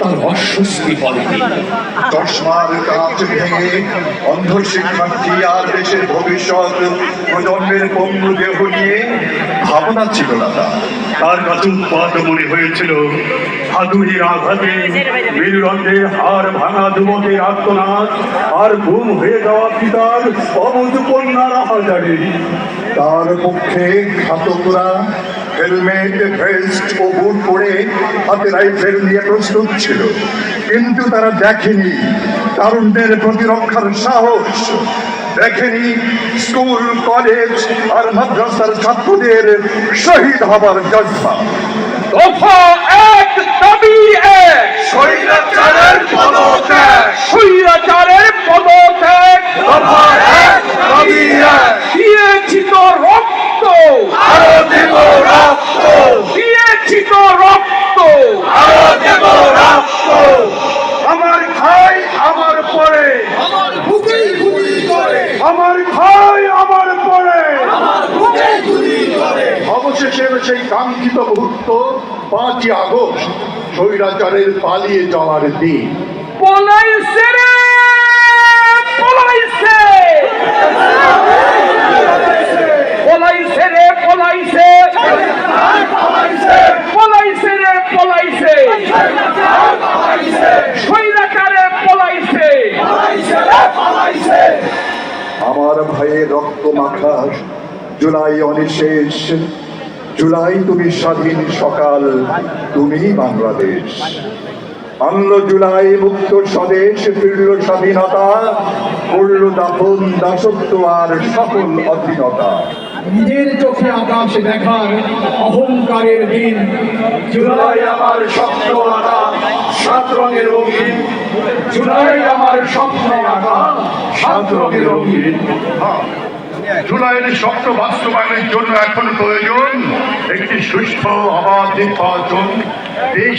তার অস্বস্তি হয়নি চশমার কাঁচ ভেঙে অন্ধ শিক্ষার্থী আর দেশের ভবিষ্যৎ প্রজন্মের পঙ্গু দেহ নিয়ে ভাবনা ছিল না তার। কাছে উৎপাদ মনে হয়েছিল হাতুড়ির আঘাতে মেরুদণ্ডের হাড় ভাঙা যুবকের আত্মনাদ আর গুম হয়ে যাওয়া পিতার অবুধ কন্যার হাজারে তার পক্ষে ঘাতকরা হেলমেট ভেস্ট ও বুট পরে হাতে রাইফেল নিয়ে প্রস্তুত ছিল। কিন্তু তারা দেখেনি তারুণ্যের প্রতিরক্ষার সাহস। দেখেনি স্কুল কলেজ আর মাদ্রাসার ছাত্রদের শহীদ হবার জজ্বা। দফা এক দাবি এক। স্বৈরাচারের পদত্যাগ স্বৈরাচারের পদত্যাগ দফা এক দাবি এক দিয়েছি তো রক্ত আরও দেব রক্ত দিয়েছি তো রক্ত আরও দেব রক্ত আমার ভাই আমার পরে আমার বুকেই গুলি করে। আমার ভাই আমার পরে আমার বুকেই গুলি করে। অবশেষে সেই কাঙ্ক্ষিত মুহূর্ত পাঁচই আগস্ট স্বৈরাচারের পালিয়ে যাওয়ার দিন। পলাইছে রে পলাইছে পলাইছে রে পলাইছে পলাইছে রে পলাইছে স্বৈরাচারে পলাইছে ভাইয়ের রক্ত মাখা জুলাই অনিশেষ। জুলাই তুমি স্বাধীন সকাল তুমি বাংলাদেশ। আনল জুলাই মুক্ত স্বদেশ ফিরল স্বাধীনতা করল দাপন দাসত্ব আর সকল অধীনতা। নিজের চোখে আকাশ দেখার অহংকারের দিন। জুলাই আমার স্বপ্ন আঁকা সাত রঙের রঙিন। জুলাই আমার স্বপ্ন আঁকা সাত রঙের রঙিন। জুলাইয়ের স্বপ্ন বাস্তবায়নের জন্য এখন প্রয়োজন একটি সুস্থ, অবাধ নির্বাচন। দেশ